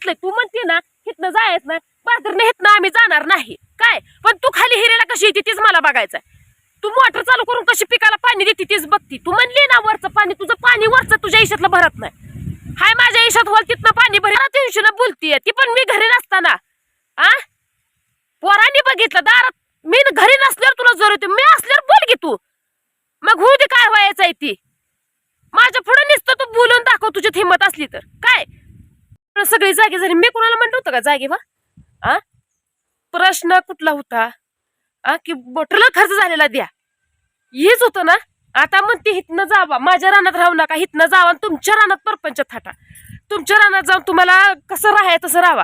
बसलंय तू म्हणते ना हिथनं जायच नाही बाजारने हिथनं आम्ही जाणार नाही. काय? पण तू खाली हिरेला कशी येते तीच मला बघायचं तू मोटर चालू करून कशी पिकाला पाणी देते तीच बघती. तू म्हणली ना वरचं पाणी तुझं पाणी वरचं तुझ्या इशातलं भरत नाही. हाय माझ्या इशात होल तिथनं पाणी भर. तीनशे बोलतीये ती पण मी घरी नसताना. आ? पोरांनी बघितलं दारात मी घरी नसल्यावर तुला जोर येते मी असल्यावर बोल की तू. मग होऊ दे काय व्हायचंय ती. माझ्या पुढे निसतं तू बोलून दाखव तुझी हिंमत असली तर. काय? सगळी जागी झाली. मी कोणाला म्हणतो होतं का जागे बा? आ? प्रश्न कुठला होता? आ? की बोटला खर्च झालेला द्या. हेच होतं ना? आता म्हणते हिथनं जावा. माझ्या रानात राहू नका. हिथनं जावा तुमच्या रानात परपंच थाटा. तुमच्या रानात जाऊन तुम्हाला कसं राहाय तसं राहावा.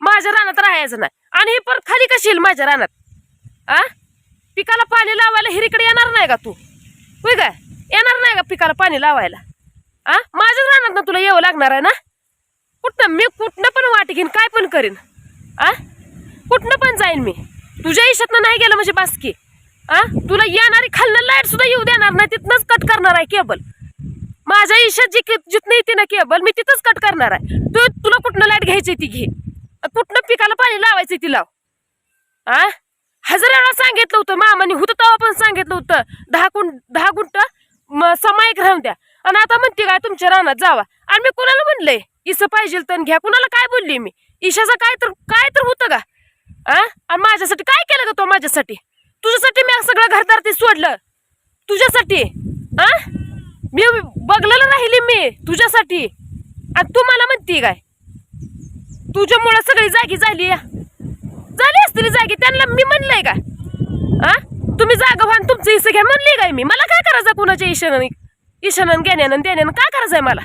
माझ्या रानात राहायचं नाही. आणि हे परत खाली कशी येईल माझ्या रानात? आ? पिकाला पाणी लावायला हिरीकडे येणार नाही का तू? होय काय? येणार नाही का पिकाला पाणी लावायला? आ? माझ्याच रानात ना तुला यावं लागणार आहे ना? कुठनं मी कुठनं पण वाट घेईन काय पण करीन. आ? कुठनं पण जाईन मी. तुझ्या इशातनं नाही गेलं म्हणजे बासकी. आ? तुला येणारी खालनं लाइट सुद्धा येऊ देणार नाही तिथनंच कट करणार आहे केबल माझ्या इशात जी जिथनं येते ना केबल मी तिथंच कट करणार आहे. तू तुला कुठनं लाइट घ्यायची ती घे. कुठनं पिकाला पाणी लावायचं ती लाव. आ? हजार वेळा सांगितलं होतं मामाने होतं तेव्हा पण सांगितलं होतं. दहा गुंट दहा गुंट समायक राहून द्या. आणि आता म्हणते काय तुमच्या रानात जावा. आणि मी कोणाला म्हणलंय? इसं पाहिजे तर घ्या. कुणाला काय बोलली मी? ईशाचं काय तर काय तर होतं का? आ? आणि माझ्यासाठी काय केलं का तो माझ्यासाठी? तुझ्यासाठी मी सगळं घरदार ते सोडलं. तुझ्यासाठी. आ? मी बघलेलं राहिली मी तुझ्यासाठी. आणि तू मला म्हणते काय? तुझ्यामुळं सगळी जागी झाली या. झाली असतील जागी. त्यांना मी म्हणलंय का? आ? तुम्ही जागा व्हा तुमचं इस घ्या म्हणली काय मी? मला काय करायचं कुणाच्या ईशानं ईशानं घेण्यानं देण्यानं? काय करायचंय मला?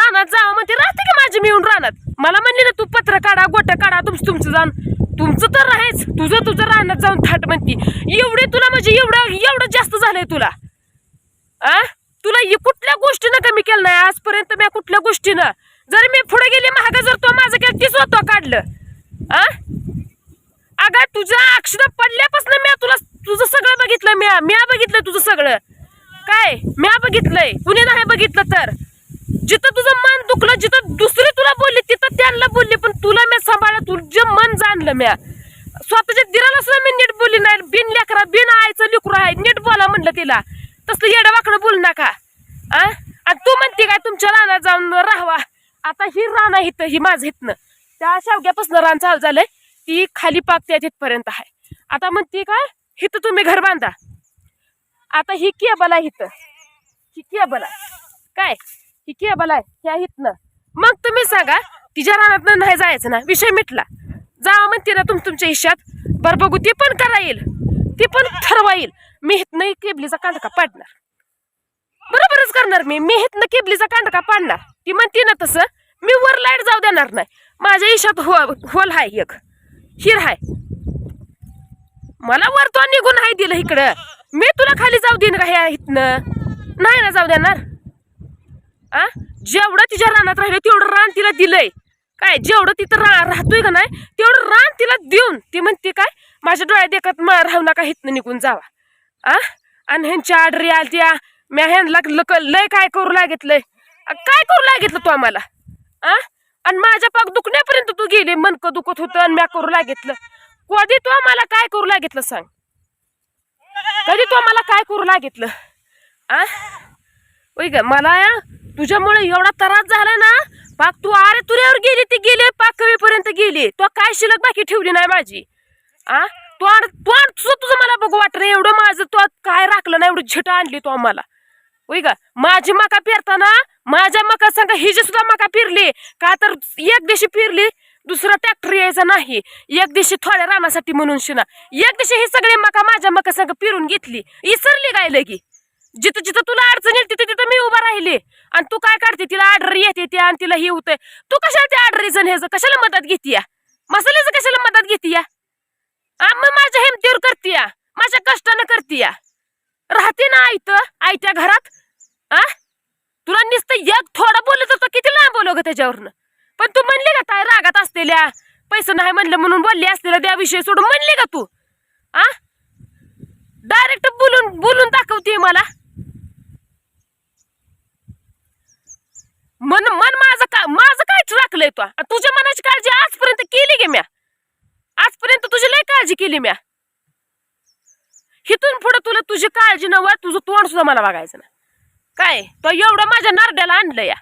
रानात जावं म्हणते. राहते की माझी मिळून रानात? मला म्हणली ना तू पत्र काढा गोट काढा तुमचं तुमचं जाऊन तुमचं तर राहायच तुझं तुझं रानात जाऊन थाट म्हणती. एवढे तुला म्हणजे एवढं एवढं जास्त झालंय तुला. आ? तुला कुठल्या गोष्टीनं कमी केलं नाही? आजपर्यंत मी कुठल्या गोष्टीनं? जर मी पुढे गेली महाग जर तो माझं केलं तीच होतो काढलं. आ? अगं तुझ्या अक्षर पडल्यापासून मी तुला तुझं सगळं बघितलं म्या. म्या बघितलं तुझं सगळं. काय? म्या बघितलंय. कुणी नाही बघितलं तर. जिथं तुझं मन दुखलं जिथं दुसरी तुला बोलली तिथं त्यांना बोलली पण तुला मी सांभाळलं तुझं मन जाणलं म्या. स्वतःच्या दिराला सुद्धा मी नीट बोलली नाही. बिन लेकरा बिन आईचं लेकरू आहे. नीट बोला म्हणलं तिला. तसलं येडवाकडं बोल नका. आ? आणि तू म्हणते काय तुमच्या रानात जाऊन राहावा. आता ही रान आहे इथं ही माझं इथनं. त्या शेवग्यापासून रान चालू झालंय. ती खाली पाकते तिथपर्यंत आहे. आता म्हणते काय इथं तुम्ही घर बांधा. आता ही केबल आहे इथं. ही केबल आहे. काय? ही केबल आहे ह्या इथनं. मग तुम्ही सांगा तिच्या रानातनं नाही जायचं ना? विषय मिटला. जावा म्हणते ना तुम तुमच्या हिश्यात बरं बघू ती पण करा येईल. ती पण ठरवा येईल. मी हिथनं केबलीचा कांडका पाडणार. बरोबरच करणार मी. मी हिथनं केबलीचा कांडका पाडणार. ती म्हणते ना तसं मी वर लाइट जाऊ देणार नाही. माझ्या इशात हो होल हाय एक. हिर हाय. मला वर तो निघून हाय दिलं इकडं. मी तुला खाली जाऊ देईन का ह्या इथनं? नाही ना जाऊ देणार. आ? जेवढं तिच्या रानात राहिलं तेवढं रान तिला दिलंय. काय जेवढं तिथं रा राहतोय का नाही तेवढं रान तिला देऊन ती म्हणते काय माझ्या डोळ्यात देखत मा राहू नका हिथनं निघून जावा. आ? आणि ह्यांच्या आडरी आलत्या म्या ह्यांना लक लय काय करू लागितलंय. काय करू लागितलं तू आम्हाला? आ? आणि माझ्या पाक दुखण्यापर्यंत तू गेली मनकं दुखत होतं आणि म्या करू लागितलं. कधी तू आम्हाला काय करू लागितलं सांग? कधी तू आम्हाला काय करू लागितलं? आ? होय ग मला या तुझ्यामुळे एवढा त्रास झाला ना पाक तू अरे तुऱ्यावर गेली ती गेली पाक कवीपर्यंत गेली. तो काय शिल्लक बाकी ठेवली नाही माझी? आ? तो आण तू तुझं मला बघू वाटलं एवढं माझं तो काय राखलं नाही एवढं झेट आणली तो आम्हाला. होय का? माझी मका पेरताना माझ्या मका सांगा हिची सुद्धा मका पिरली का तर एक दिवशी पिरली दुसरा ट्रॅक्टर यायचा नाही. एक दिवशी थोड्या रानासाठी म्हणून शिना. एक दिवशी ही सगळी मका माझ्या मका संग पिरून घेतली. इसरली काय लगी? जिथं जिथं तुला अडचण येईल तिथं तिथं मी उभा राहिली. आणि तू काय काढते? तिला ऑर्डर येते त्या आणि तिला हे होतंय. तू कशाला त्या ऑर्डर रिझन ह्याचं कशाला मदत घेते या मसाल्याचं कशाला मदत घेते या मग माझ्या हिमतीवर करते या माझ्या कष्टानं करते या राहते ना आईत आयत्या घरात. आ? तुला नुसतं एक थोडं बोलत होतं किती लांब बोलव ग त्याच्यावरनं? पण तू म्हणली का ताय रागात असलेल्या पैसे नाही म्हणलं म्हणून बोलली असलेल्या त्या विषयी सोडून म्हणली का तू. आ? डायरेक्ट बोलून बोलून दाखवते मला. मन मन माझं का माझं काय राखलंय तो? तुझ्या मनाची काळजी आजपर्यंत केली गे म्या? आजपर्यंत तुझी लय काळजी केली म्या? हिथून पुढे तुला तुझी काळजी नव्हा तुझं तोंड सुद्धा मला बघायचं ना काय? तो एवढं माझ्या नारड्याला आणलं या.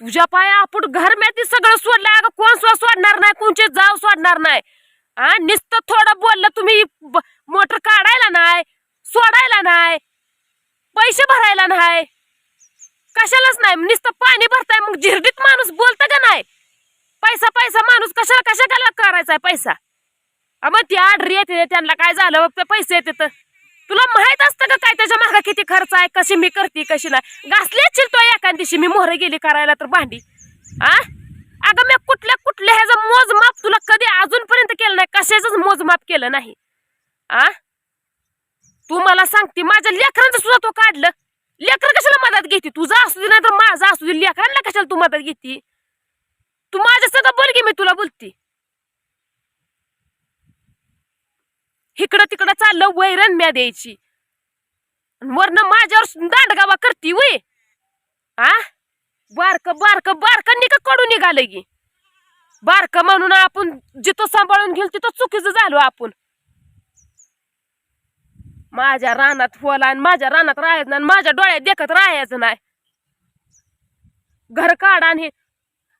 तुझ्या पाया आपण घर ती सगळं सोडलंय. अगं कोण सुद्धा सोडणार नाही कोणचे जाव सोडणार नाही. हा नुसतं थोडं बोललं तुम्ही मोटर काढायला नाही सोडायला नाही पैसे भरायला नाही. कशालाच नाही नुसतं पाणी भरताय मग झिरडीत माणूस बोलतं का नाही? पैसा पैसा माणूस कशाला कशा करायचा पैसा? अ मग ती आर्डर येते त्यांना काय झालं ते पैसे येते तर. तुला माहीत असतं का काय त्याच्या मागा किती खर्च आहे कशी मी करते कशी नाही? घासली तो एका दिवशी मी मोहरे गेली करायला तर भांडी. आ? अगं मी कुठल्या कुठल्या ह्याचं मोजमाप तुला कधी अजूनपर्यंत केलं नाही कशाच मोजमाप केलं नाही. आ? तू मला सांगते माझ्या लेकरांचं सुद्धा तो काढलं. घेते तुझा असू दे नाही तर माझा असू दे. लेकरांना कशाला तू मदत घेते? तू माझ्या सगळं बोल की मी तुला बोलते. इकडं तिकडं चाललं वैरण म्या द्यायची. वरनं माझ्यावर दांडगावा करती वय. आ? बारक बारक बारक निका कडून निघालं की. बारक म्हणून आपण जिथं सांभाळून घेऊ तिथं चुकीचं झालो आपण. माझ्या रानात होला आणि माझ्या रानात राहायचं नाही आणि माझ्या डोळ्यात देखत राहायचं नाही. घर काढा आणि हे.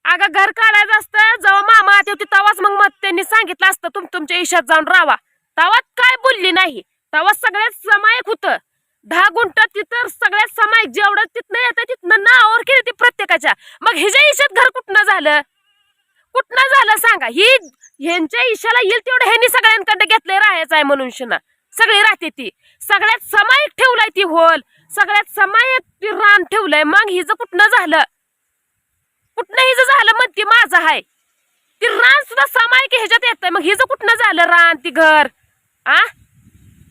अगं घर काढायचं असतं. जेव्हा मामा आते होते तेव्हाच मग मग त्यांनी सांगितलं असतं तुम तुमच्या इशात जाऊन राहा तेव्हा काय बोलली नाही. तेव्हा सगळ्यात समायक होतं. दहा गुंट तिथं सगळ्यात समायक जेवढं तिथनं येतं तिथनं नावावर केली ती प्रत्येकाच्या. मग हिच्या इशात घर कुठनं झालं? कुठनं झालं सांगा? ही ह्यांच्या इशाला येईल तेवढं ह्यांनी सगळ्यांकडे घेतले राहायचं आहे म्हणून शिना. सगळी राहते ती. सगळ्यात समायक ठेवलाय ती होल. सगळ्यात समायक ती रान ठेवलंय. मग हिचं कुठनं झालं? कुठनं हिज झालं मग ती माझं आहे ती रान सुद्धा समायक ह्याच्यात येत मग हिचं कुठनं झालं रान ती घर? आ?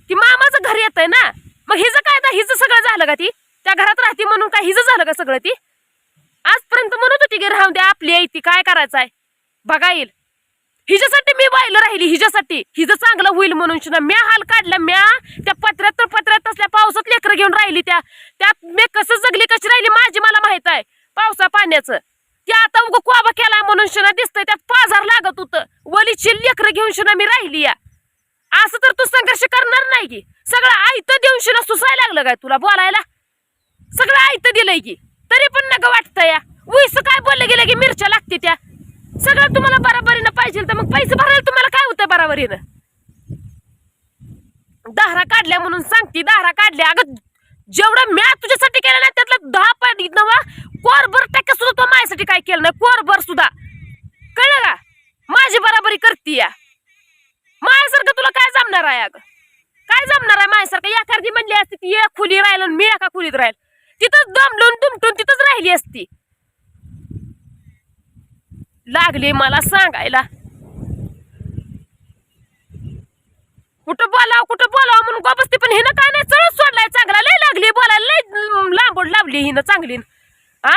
ती मामाचं घर येत ना? मग हिचं काय हिज हिचं सगळं झालं का ती? त्या घरात राहते म्हणून काय हिज झालं का सगळं ती? आजपर्यंत म्हणत होती की राहून द्या आपली आई ती काय करायचं आहे बघा येईल. हिच्यासाठी मी वाहिलं राहिली हिच्यासाठी. हिचं चांगलं होईल म्हणून शिना म्या हाल काढला म्या त्या पत्र्यात तर पत्र्यात असल्या पावसात लेकरं घेऊन राहिली त्या. त्यात मी कसं जगली कशी राहिली माझी मला माहीत आहे. पावसा पाण्याचं. ते आता उग कोबा केला म्हणून शिना दिसतंय त्यात पाजार लागत होतं. वलीची लेकरं घेऊन शिना मी राहिली या. असं तर तू संघर्ष करणार नाही की. सगळं आयतं देऊन शिना सुसाय लागलं काय तुला बोलायला? सगळं आयतं दिलंय की. तरी पण नका वाटतं या. उस काय बोललं गेलं की मिरच्या लागते त्या. सगळं तुम्हाला बराबरीनं पाहिजे तर मग पैसे भरायला तुम्हाला काय होतं बराबरीनं? दाहरा काढल्या म्हणून सांगते दाहरा काढल्या. अगं जेवढं म्या तुझ्यासाठी केलं नाही त्यातलं दहा पॉईंट नवा कोरभर टक्के सुद्धा तो माझ्यासाठी काय केलं नाही कोरभर सुद्धा. कळलं का? माझी बराबरी करते या. माझ्यासारखं तुला काय जमणार आहे अगं? काय जमणार आहे माझ्यासारखं? एखादी म्हणली असती ती एक खुली राहिलं मी एका खुलीत राहील. तिथंच दमलून दुमटून तिथंच राहिली असती. लागली मला सांगायला. कुठं बोलाव कुठं बोलाव म्हणून गोबसती पण हिनं काय नाही चढ सोडलाय चांगला. लय लागली बोलायला लय लांबोड लावली हिनं चांगली. आ?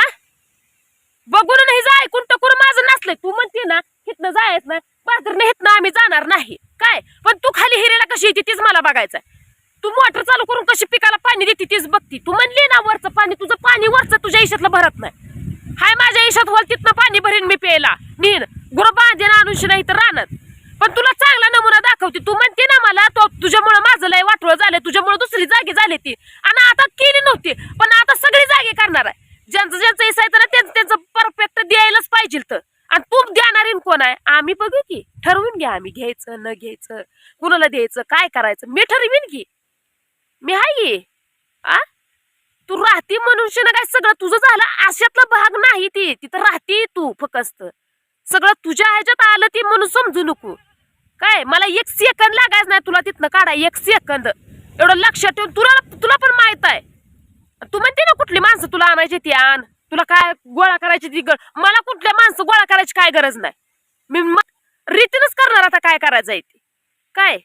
बघून नाही जाय ऐकून टकून माझं नसलंय तू म्हणते ना हिथनं जायच ना पाथरने हिथनं आम्ही जाणार नाही. काय? पण तू खाली हिरेला कशी येते तीच मला बघायचं तू मोटर चालू करून कशी पिकाला पाणी देते तीच बघती. तू म्हणली ना वरचं पाणी तुझं पाणी वरचं तुझ्या आयुष्यातलं भरत नाही. हाय माझ्या इशात होल तिथनं पाणी भरीन मी प्यायला. नीन गुरु बांधेन आणून नाही तर राहणार पण तुला चांगला नमुना दाखवते. तू म्हणते ना मला तो तुझ्यामुळं माझं लय वाटोळ झालं तुझ्यामुळे दुसरी जागी झाली ती. आणि आता केली नव्हती पण आता सगळी जागी करणार आहे. ज्यांचं ज्यांचं इसायचं ना त्यांचं त्यांचं परफेक्ट द्यायलाच पाहिजे तर. आणि तू देणारी कोण आहे? आम्ही बघू की. ठरवून घ्या आम्ही घ्यायचं न घ्यायचं कुणाला द्यायचं काय करायचं. मी ठरवीन की. मी हाय आ? तू राहती मनुष्य ना काय सगळं तुझं झालं? आशातला भाग नाही ती. तिथं राहती तू फकस्त सगळं तुझ्या ह्याच्यात आलं ती म्हणून समजू नको. काय? मला एक सेकंद लागायचं नाही तुला तिथनं काढा. एक सेकंद एवढं लक्षात ठेवून तुला तुला पण माहीत आहे. तू म्हणते ना कुठली माणसं तुला आणायची ती आण. तुला काय गोळा करायची ती ग- मला कुठल्या माणसं गोळा करायची काय गरज नाही. मी मग रीतीनच करणार आता काय करायचं आहे ते. काय?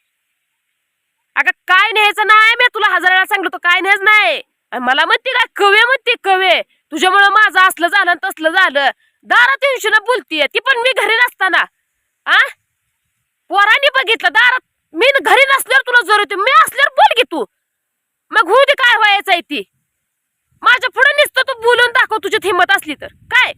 अगं काय न्यायचं नाही मी. तुला हजार वेळा सांगलो तो काय न्यायचं नाही. आणि मला म्हणते काय कवे म्हणते कवे. तुझ्यामुळं माझं असलं झालं तसलं झालं. दारात येऊन बोलतीये. ती पण मी घरी नसताना. आ? पोरांनी बघितलं दारात मी न- घरी नसल्यावर तुला जरूर होती मी असल्यावर बोल घे तू. मग होऊ दे काय व्हायचंय ती. माझ्या पुढे नुसतं तू बोलून दाखव तुझ्यात हिंमत असली तर. काय?